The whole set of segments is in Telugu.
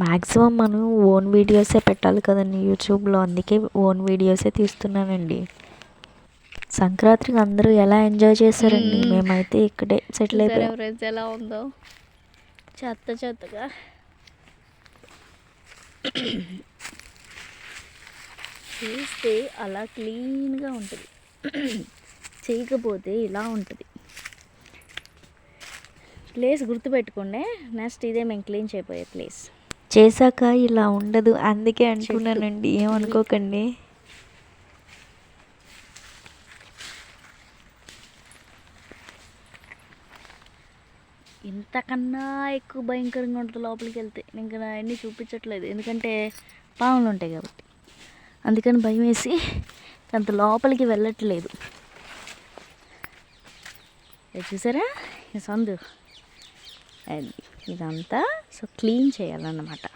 మ్యాక్సిమం మనం ఓన్ వీడియోసే పెట్టాలి కదండి యూట్యూబ్లో. అందుకే ఓన్ వీడియోసే తీస్తున్నానండి. సంక్రాంతికి అందరూ ఎలా ఎంజాయ్ చేశారండి? మ్మ్. మేమైతే ఇక్కడే సెటిల్ అయిపోయాం. ఎలా ఉందో చెత్త చెత్తగా. చేస్తే అలా క్లీన్గా ఉంటుంది. చేయకపోతే ఇలా ఉంటుంది. ప్లేస్ గుర్తుపెట్టుకోండి. నెక్స్ట్ ఇదే మేము క్లీన్ చేయబోయే ప్లేస్. చేశాక ఇలా ఉండదు. అందుకే అంటున్నానండి. ఏమనుకోకండి. ఇంతకన్నా ఎక్కువ భయంకరంగా ఉంటుంది లోపలికి వెళ్తే. ఇంకా నా అన్నీ చూపించట్లేదు. ఎందుకంటే పాములు ఉంటాయి కాబట్టి. అందుకని భయం వేసి అంత లోపలికి వెళ్ళట్లేదు. చూసారా? ఈ సందు? అది. ఇదంతా సో క్లీన్ చేయాలన్నమాట.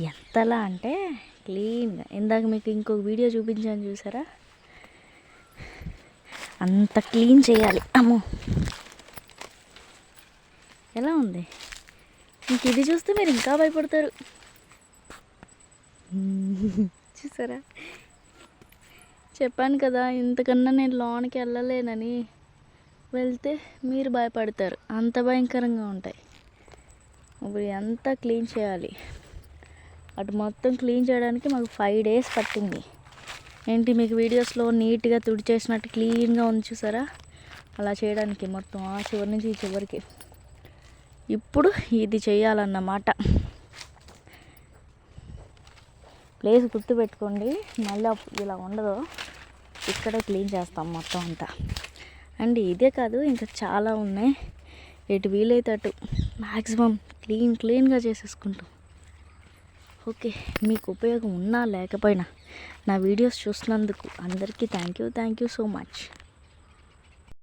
ఎంతలా అంటే క్లీన్గా ఇందాక మీకు ఇంకొక వీడియో చూపించాను చూసారా? అంత క్లీన్ చేయాలి. అమ్మో! ఎలా ఉంది? ఇంక ఇది చూస్తే మీరు ఇంకా భయపడతారు. చూసారా? చెప్పాను కదా ఇంతకన్నా నేను లోనికి వెళ్ళలేనని. వెళ్తే మీరు భయపడతారు. అంత భయంకరంగా ఉంటాయి. ఇప్పుడు ఎంత క్లీన్ చేయాలి? అటు మొత్తం క్లీన్ చేయడానికి మాకు ఫైవ్ డేస్ పట్టింది. ఏంటి మీకు వీడియోస్లో నీట్గా తుడిచేసినట్టు క్లీన్గా ఉంది చూసారా? అలా చేయడానికి మొత్తం ఆ చివరి నుంచి ఈ చివరికి. ఇప్పుడు ఇది చేయాలన్నమాట. ప్లేస్ గుర్తుపెట్టుకోండి. మళ్ళీ ఇలా ఉండదు. ఇక్కడే క్లీన్ చేస్తాం మొత్తం అంతా. అండ్ ఇదే కాదు ఇంకా చాలా ఉన్నాయి. ఎటు వీలైతే అటు మ్యాక్సిమం క్లీన్ క్లీన్గా చేసేసుకుంటాం. ఓకే మీకు ఉపయోగం ఉన్నా లేకపోయినా నా వీడియోస్ చూసినందుకు అందరికీ thank you thank you so much